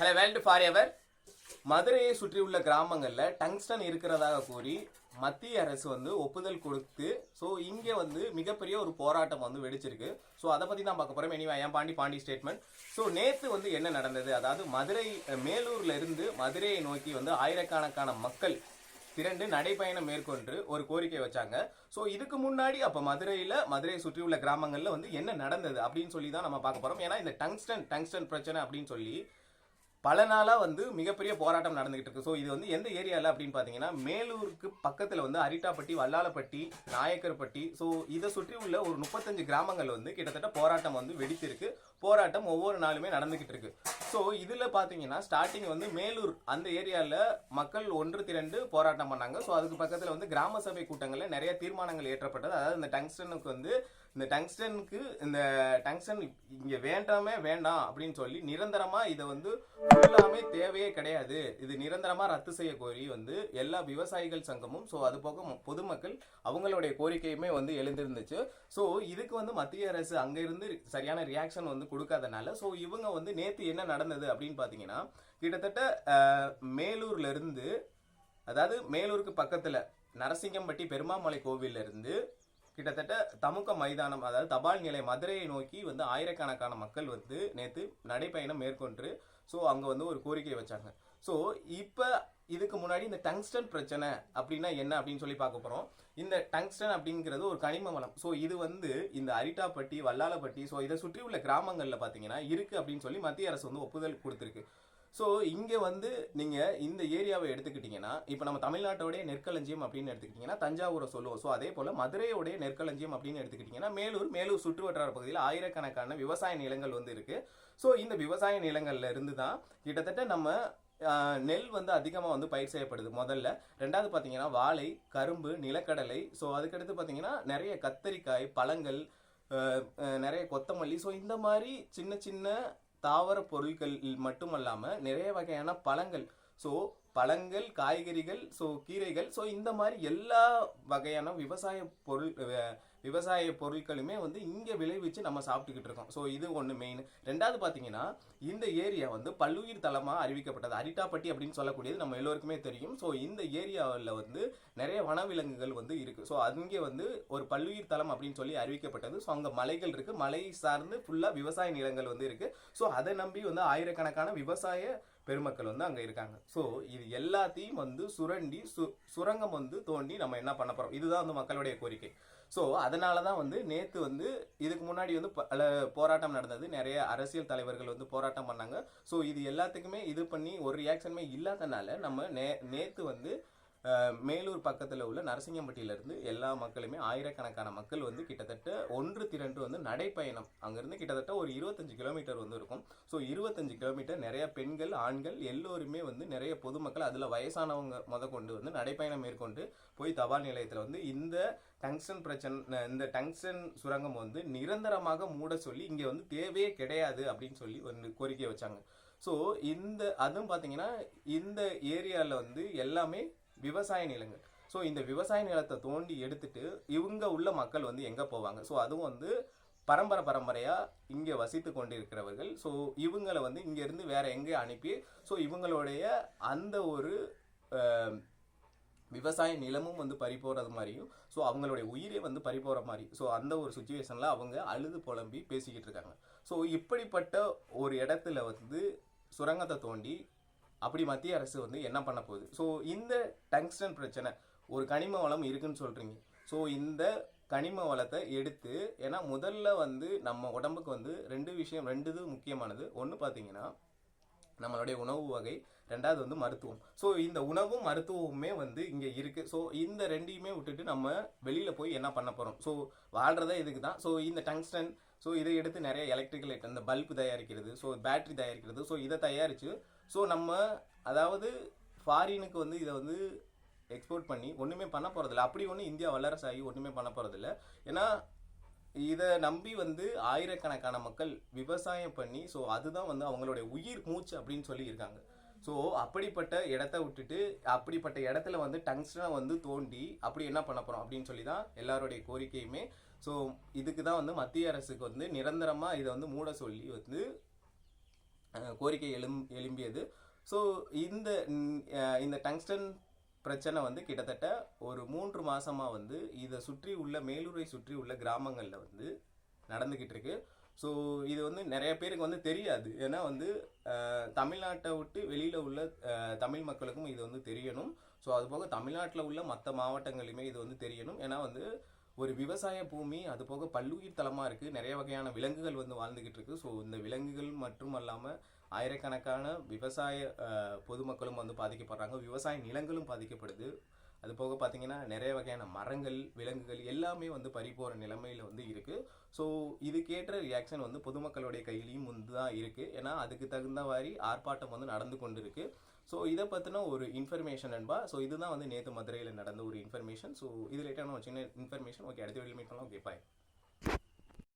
Hello world for ever. மதுரையை சுற்றியுள்ள கிராமங்களில் டங்ஸ்டன் இருக்கிறதாக கூறி மத்திய அரசு வந்து ஒப்புதல் கொடுத்து ஸோ இங்கே வந்து மிகப்பெரிய ஒரு போராட்டம் வந்து வெடிச்சிருக்கு. ஸோ அதை பற்றி தான் பார்க்க போகிறோம் எனிவா ஏன் பாண்டி பாண்டி ஸ்டேட்மெண்ட் ஸோ நேற்று வந்து என்ன நடந்தது? அதாவது மதுரை அஹ், மேலூர்ல இருந்து மதுரையை நோக்கி வந்து ஆயிரக்கணக்கான மக்கள் திரண்டு நடைப்பயணம் மேற்கொண்டு ஒரு கோரிக்கை வச்சாங்க. ஸோ இதுக்கு முன்னாடி அப்போ மதுரையில் மதுரையை சுற்றியுள்ள கிராமங்களில் வந்து என்ன நடந்தது? அப்படின்னு சொல்லி தான் நம்ம பார்க்க போகிறோம் ஏன்னா இந்த டங்ஸ்டன் டங்ஸ்டன் பிரச்சனை அப்படின்னு சொல்லி பல நாளாக வந்து மிகப்பெரிய போராட்டம் நடந்துகிட்டு இருக்கு. ஸோ இது வந்து எந்த ஏரியாவில் அப்படின்னு பார்த்தீங்கன்னா மேலூருக்கு பக்கத்தில் வந்து அரிட்டாப்பட்டி வல்லாலப்பட்டி நாயக்கர்பட்டி. ஸோ இதை சுற்றி உள்ள ஒரு முப்பத்தஞ்சு கிராமங்கள் வந்து கிட்டத்தட்ட போராட்டம் வந்து வெடித்திருக்கு. போராட்டம் ஒவ்வொரு நாளுமே நடந்துகிட்டு இருக்கு. ஸோ இதில் பார்த்தீங்கன்னா ஸ்டார்டிங் வந்து மேலூர் அந்த ஏரியாவில் மக்கள் ஒன்று திரண்டு போராட்டம் பண்ணாங்க. ஸோ அதுக்கு பக்கத்தில் வந்து கிராம சபை கூட்டங்களில் நிறைய தீர்மானங்கள் ஏற்றப்பட்டது. அதாவது இந்த டங்ஸ்டனுக்கு வந்து இந்த டங்ஸ்டனுக்கு இந்த டங்ஸ்டன் இங்கே வேண்டாமே வேண்டாம் அப்படின்னு சொல்லி நிரந்தரமாக இதை வந்து ஃபுல்லாமே தேவையே கிடையாது. இது நிரந்தரமாக ரத்து செய்ய கோரி வந்து எல்லா விவசாயிகள் சங்கமும் ஸோ அது போக ம- பொதுமக்கள் அவங்களுடைய கோரிக்கையுமே வந்து எழுந்திருந்துச்சு. ஸோ இதுக்கு வந்து மத்திய அரசு அங்கிருந்து சரியான ரியாக்ஷன் வந்து கொடுக்காதனால ஸோ இவங்க வந்து நேற்று என்ன நடந்தது அப்படின்னு பார்த்தீங்கன்னா கிட்டத்தட்ட அஹ், மேலூர்ல இருந்து அதாவது மேலூருக்கு பக்கத்தில் நரசிங்கம்பட்டி பெருமாமலை கோவில்ல இருந்து கிட்டத்தட்ட தமுக மைதானம் அதாவது தபால் நிலைய மதுரையை நோக்கி வந்து ஆயிரக்கணக்கான மக்கள் வந்து நேற்று நடைப்பயணம் மேற்கொண்டு ஸோ அங்கே வந்து ஒரு கோரிக்கை வச்சாங்க. ஸோ இப்போ இதுக்கு முன்னாடி இந்த டங்ஸ்டன் பிரச்சனை அப்படின்னா என்ன அப்படின்னு சொல்லி பார்க்க போகிறோம் இந்த டங்ஸ்டன் அப்படிங்கிறது ஒரு கனிம வளம். ஸோ இது வந்து இந்த அரிட்டாப்பட்டி வல்லாலப்பட்டி ஸோ இதை சுற்றி உள்ள கிராமங்களில் பார்த்தீங்கன்னா இருக்குது அப்படின்னு சொல்லி மத்திய அரசு வந்து ஒப்புதல் கொடுத்துருக்கு. ஸோ இங்கே வந்து நீங்கள் இந்த ஏரியாவை எடுத்துக்கிட்டிங்கன்னா இப்போ நம்ம தமிழ்நாட்டோடைய நெற்களஞ்சியம் அப்படின்னு எடுத்துக்கிட்டிங்கன்னா தஞ்சாவூரை சொல்லுவோம். ஸோ அதே போல் மதுரையோடைய நெற்களஞ்சியம் அப்படின்னு எடுத்துக்கிட்டிங்கன்னா மேலூர் மேலூர் சுற்று வட்டார பகுதியில் ஆயிரக்கணக்கான விவசாய நிலங்கள் வந்து இருக்குது ஸோ இந்த விவசாய நிலங்கள்ல இருந்து தான் கிட்டத்தட்ட நம்ம நெல் வந்து அதிகமாக வந்து பயிர் செய்யப்படுது முதல்ல. ரெண்டாவது பார்த்தீங்கன்னா வாழை கரும்பு நிலக்கடலை. ஸோ அதுக்கடுத்து பார்த்தீங்கன்னா நிறைய கத்தரிக்காய் பழங்கள் நிறைய கொத்தமல்லி. ஸோ இந்த மாதிரி சின்ன சின்ன தாவர பொருட்கள் மட்டுமல்லாமல் நிறைய வகையான பழங்கள். ஸோ பழங்கள் காய்கறிகள் ஸோ கீரைகள் ஸோ இந்த மாதிரி எல்லா வகையான விவசாய பொருள் விவசாய பொருட்களுமே வந்து இங்கே விளைவிச்சு நம்ம சாப்பிட்டுக்கிட்டு இருக்கோம். ஸோ இது ஒன்று மெயின் ரெண்டாவது பார்த்தீங்கன்னா இந்த ஏரியா வந்து பல்லுயிர் தலமாக அறிவிக்கப்பட்டது. அரிட்டாப்பட்டி அப்படின்னு சொல்லக்கூடியது நம்ம எல்லோருக்குமே தெரியும். ஸோ இந்த ஏரியாவில் வந்து நிறைய வனவிலங்குகள் வந்து இருக்குது ஸோ அங்கே வந்து ஒரு பல்லுயிர் தலம் அப்படின்னு சொல்லி அறிவிக்கப்பட்டது. ஸோ அங்கே மலைகள் இருக்குது மலை சார்ந்து ஃபுல்லாக விவசாய நிலங்கள் வந்து இருக்கு. ஸோ அதை நம்பி வந்து ஆயிரக்கணக்கான விவசாய பெருமக்கள் வந்து அங்கே இருக்காங்க. ஸோ இது எல்லாத்தையும் வந்து சுரண்டி சு சுரங்கம் வந்து தோண்டி நம்ம என்ன பண்ண போகிறோம் இதுதான் வந்து மக்களுடைய கோரிக்கை. ஸோ அதனால தான் வந்து நேற்று வந்து இதுக்கு முன்னாடி வந்து பல போராட்டம் நடந்தது. நிறைய அரசியல் தலைவர்கள் வந்து போராட்டம் பண்ணாங்க. ஸோ இது எல்லாத்துக்குமே இது பண்ணி ஒரு ரியாக்ஷனுமே இல்லாதனால நம்ம நே நேற்று வந்து மேலூர் பக்கத்தில் உள்ள நரசிங்கம்பட்டியிலேருந்து எல்லா மக்களுமே ஆயிரக்கணக்கான மக்கள் வந்து கிட்டத்தட்ட ஒன்று திரண்டு வந்து நடைப்பயணம். அங்கேருந்து கிட்டத்தட்ட ஒரு இருபத்தஞ்சு கிலோமீட்டர் வந்து இருக்கும். ஸோ இருபத்தஞ்சு கிலோமீட்டர் நிறைய பெண்கள் ஆண்கள் எல்லோருமே வந்து நிறைய பொதுமக்கள் அதில் வயசானவங்க முத கொண்டு வந்து நடைப்பயணம் மேற்கொண்டு போய் தபால் நிலையத்தில் வந்து இந்த டங்ஸ்டன் பிரச்சனை இந்த டங்ஸ்டன் சுரங்கம் வந்து நிரந்தரமாக மூட சொல்லி இங்கே வந்து தேவையே கிடையாது அப்படின்னு சொல்லி ஒரு கோரிக்கை வச்சாங்க. ஸோ இந்த அதுவும் பார்த்தீங்கன்னா இந்த ஏரியாவில் வந்து எல்லாமே விவசாய நிலங்கள். ஸோ இந்த விவசாய நிலத்தை தோண்டி எடுத்துட்டு இவங்க உள்ள மக்கள் வந்து எங்கே போவாங்க? ஸோ அதுவும் வந்து பரம்பரை பரம்பரையாக இங்கே வசித்து கொண்டிருக்கிறவர்கள். ஸோ இவங்களை வந்து இங்கேருந்து வேற எங்கே அனுப்பி ஸோ இவங்களுடைய அந்த ஒரு விவசாய நிலமும் வந்து பறி போகிறது மாதிரியும் ஸோ அவங்களுடைய உயிரே வந்து பறி போகிற மாதிரி ஸோ அந்த ஒரு சுச்சுவேஷனில் அவங்க அழுது புலம்பி பேசிக்கிட்டு இருக்காங்க. ஸோ இப்படிப்பட்ட ஒரு இடத்துல வந்து சுரங்கத்தை தோண்டி அப்படி மத்திய அரசு வந்து என்ன பண்ண போகுது? ஸோ இந்த டங்ஸ்டன் பிரச்சனை ஒரு கனிம வளம் இருக்குன்னு சொல்கிறீங்க ஸோ இந்த கனிம வளத்தை எடுத்து ஏன்னா முதல்ல வந்து நம்ம உடம்புக்கு வந்து ரெண்டு விஷயம் ரெண்டு இது முக்கியமானது. ஒன்று பார்த்தீங்கன்னா நம்மளுடைய உணவு வகை ரெண்டாவது வந்து மருத்துவம். ஸோ இந்த உணவும் மருத்துவமுமே வந்து இங்கே இருக்குது ஸோ இந்த ரெண்டையுமே விட்டுட்டு நம்ம வெளியில் போய் என்ன பண்ண போகிறோம் ஸோ வாழ்கிறதே இதுக்கு தான் ஸோ இந்த டங்ஸ்டன் ஸோ இதை எடுத்து நிறைய எலக்ட்ரிக்கல் ஐட்டம் இந்த பல்ப் தயாரிக்கிறது ஸோ பேட்ரி தயாரிக்கிறது ஸோ இதை தயாரித்து ஸோ நம்ம அதாவது ஃபாரினுக்கு வந்து இதை வந்து எக்ஸ்போர்ட் பண்ணி ஒன்றுமே பண்ண போகிறதில்ல அப்படி ஒன்றும் இந்தியா வல்லரசாகி ஒன்றுமே பண்ண போகிறதில்ல ஏன்னா இதை நம்பி வந்து ஆயிரக்கணக்கான மக்கள் விவசாயம் பண்ணி ஸோ அதுதான் வந்து அவங்களுடைய உயிர் மூச்சு அப்படின்னு சொல்லி இருக்காங்க ஸோ அப்படிப்பட்ட இடத்த விட்டுட்டு அப்படிப்பட்ட இடத்துல வந்து டங்ஸ்டனை வந்து தோண்டி அப்படி என்ன பண்ண போகிறோம் அப்படின்னு சொல்லி தான் எல்லாருடைய கோரிக்கையுமே. ஸோ இதுக்கு தான் வந்து மத்திய அரசுக்கு வந்து நிரந்தரமாக இதை வந்து மூட சொல்லி வந்து கோரிக்கை எழும் எழும்பியது. ஸோ இந்த இந்த டங்ஸ்டன் பிரச்சனை வந்து கிட்டத்தட்ட ஒரு மூன்று மாதமாக வந்து இதை சுற்றி உள்ள மேலூரை சுற்றி உள்ள கிராமங்களில் வந்து நடந்துக்கிட்டு இருக்கு. ஸோ இது வந்து நிறைய பேருக்கு வந்து தெரியாது. ஏன்னா வந்து தமிழ்நாட்டை விட்டு வெளியில் உள்ள தமிழ் மக்களுக்கும் இது வந்து தெரியணும். ஸோ அது போக தமிழ்நாட்டில் உள்ள மற்ற மாவட்டங்களிலுமே இது வந்து தெரியணும். ஏன்னா வந்து ஒரு விவசாய பூமி அது போக பல்லுயிர் தளமாக இருக்குது நிறைய வகையான விலங்குகள் வந்து வாழ்ந்துக்கிட்டு இருக்கு. ஸோ இந்த விலங்குகள் மட்டும் அல்லாமல் ஆயிரக்கணக்கான விவசாய பொதுமக்களும் வந்து பாதிக்கப்படுறாங்க. விவசாய நிலங்களும் பாதிக்கப்படுது. அது போக பார்த்தீங்கன்னா நிறைய வகையான மரங்கள் விலங்குகள் எல்லாமே வந்து பறி போகிற நிலைமையில வந்து இருக்குது ஸோ இதுக்கேற்ற ரியாக்ஷன் வந்து பொதுமக்களுடைய கையிலையும் வந்து தான் இருக்குது ஏன்னா அதுக்கு தகுந்த மாதிரி ஆர்ப்பாட்டம் வந்து நடந்து கொண்டு இருக்கு ஸோ இதை பற்றின ஒரு இன்ஃபர்மேஷன் நண்பா ஸோ இதுதான் வந்து நேற்று மதுரையில் நடந்த ஒரு இன்ஃபர்மேஷன் ஸோ இது ரிலேட்டான ஒரு சின்ன இன்ஃபர்மேஷன் ஓகே அடுத்த வீடியோ மீட் பண்ணலாம். Okay bye